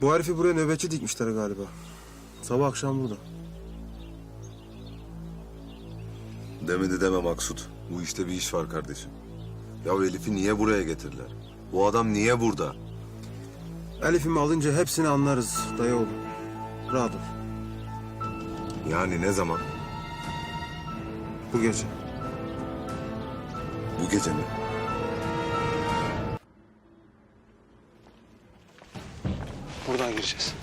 Bu herifi buraya nöbetçi dikmişler galiba. Sabah akşam burada. Demedi deme Maksut. Bu işte bir iş var kardeşim. Ya Elif'i niye buraya getirdiler? Bu adam niye burada? Elif'imi alınca hepsini anlarız dayı oğlum. Rahat ol. Yani ne zaman? Bu gece. Bu gece mi? Buradan gireceğiz.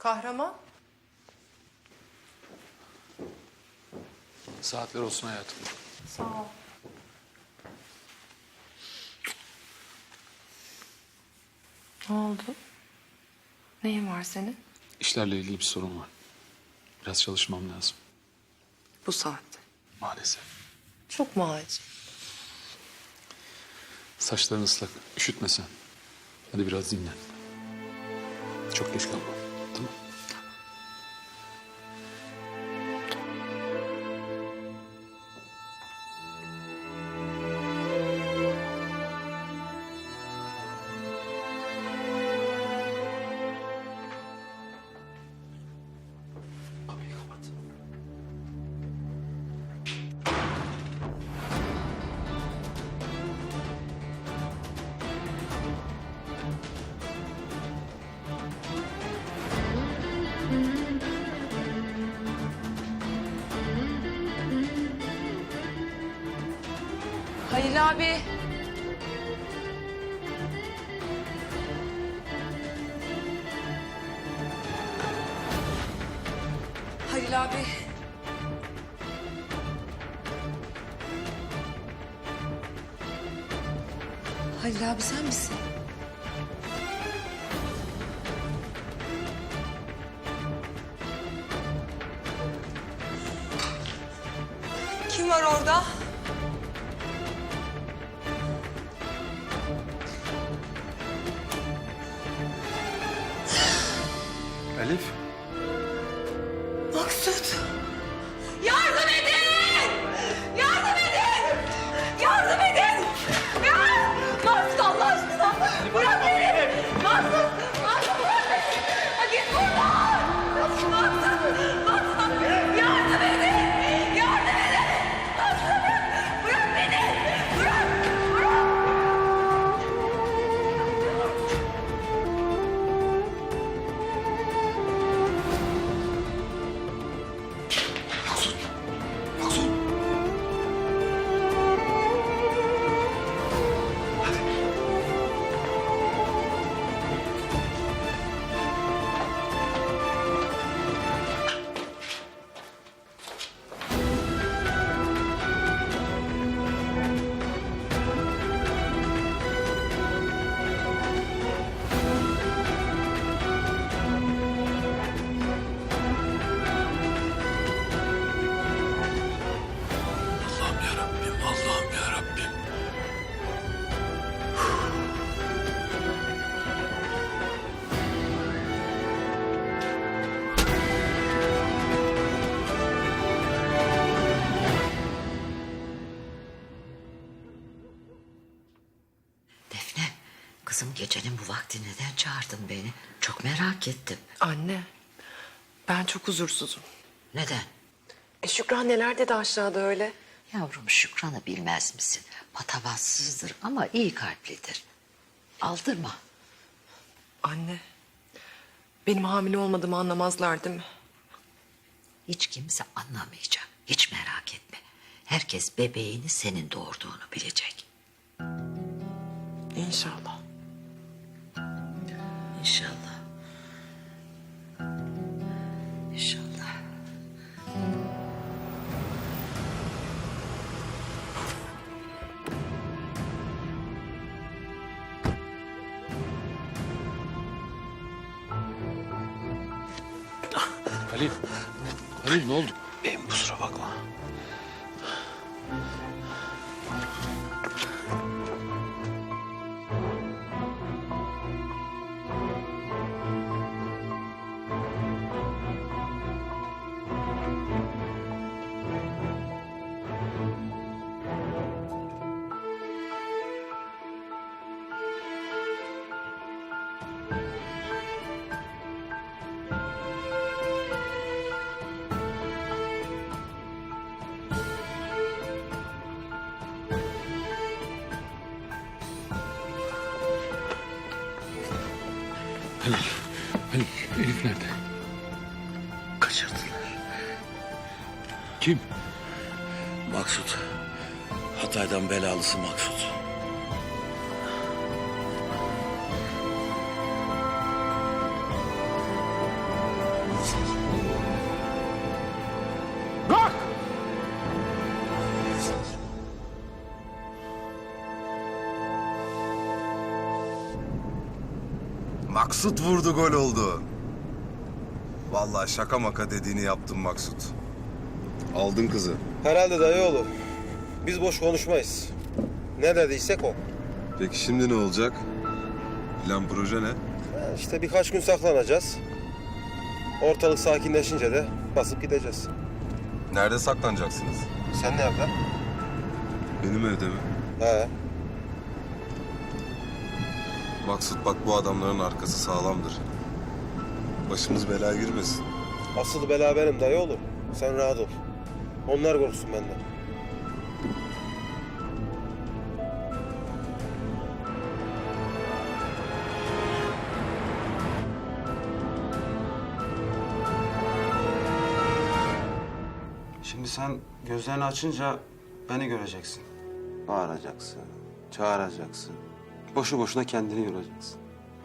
Kahraman? Saatler olsun hayatım. Sağ ol. Ne oldu? Neyin var senin? İşlerle ilgili bir sorun var. Biraz çalışmam lazım. Bu saatte. Maalesef. Çok mu acil? Saçların ıslak. Üşütme sen. Hadi biraz dinlen. Çok geç kalma. Bye. Halil abi. Halil abi. Halil abi sen misin? Kim var orada? Elif. Maksut! Gecenin bu vakti neden çağırdın beni? Çok merak ettim. Anne, ben çok huzursuzum. Neden? E Şükran neler dedi aşağıda öyle? Yavrum Şükran'ı bilmez misin? Patavatsızdır ama iyi kalplidir. Aldırma. Anne, benim hamile olmadığımı anlamazlar değil mi? Hiç kimse anlamayacak. Hiç merak etme. Herkes bebeğini senin doğurduğunu bilecek. İnşallah. İnşallah. İnşallah. Halil. Halil ne oldu? Benim kusura bakma. Halil. Elif nerede? Kaçırdılar. Kim? Maksut. Hatay'dan belalısı Maksut. Maksut vurdu gol oldu. Vallahi şaka maka dediğini yaptım Maksut. Aldın kızı. Herhalde dayıoğlu. Biz boş konuşmayız. Ne dediysek o. Peki şimdi ne olacak? Plan proje ne? Ha, İşte birkaç gün saklanacağız. Ortalık sakinleşince de basıp gideceğiz. Nerede saklanacaksınız? Sen ne yaptın? Benim evde mi? He. Maksut bak bu adamların arkası sağlamdır. Başımız belaya girmesin. Asıl bela benim dayıoğlu. Sen rahat ol. Onlar korksun benden. Şimdi sen gözlerini açınca beni göreceksin. Bağıracaksın, çağıracaksın. Boşu boşuna kendini yoracaksın.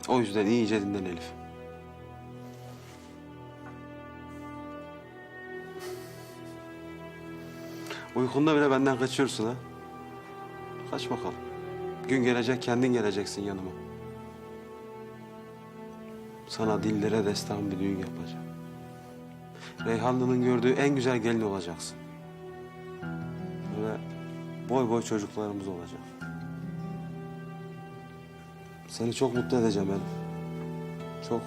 O yüzden iyice dinlen Elif. Uykunda bile benden kaçıyorsun ha. Kaç bakalım. Gün gelecek kendin geleceksin yanıma. Sana dillere destan bir düğün yapacağım. Reyhanlı'nın gördüğü en güzel gelin olacaksın. Böyle boy boy çocuklarımız olacak. Seni çok mutlu edeceğim Elif. Çok.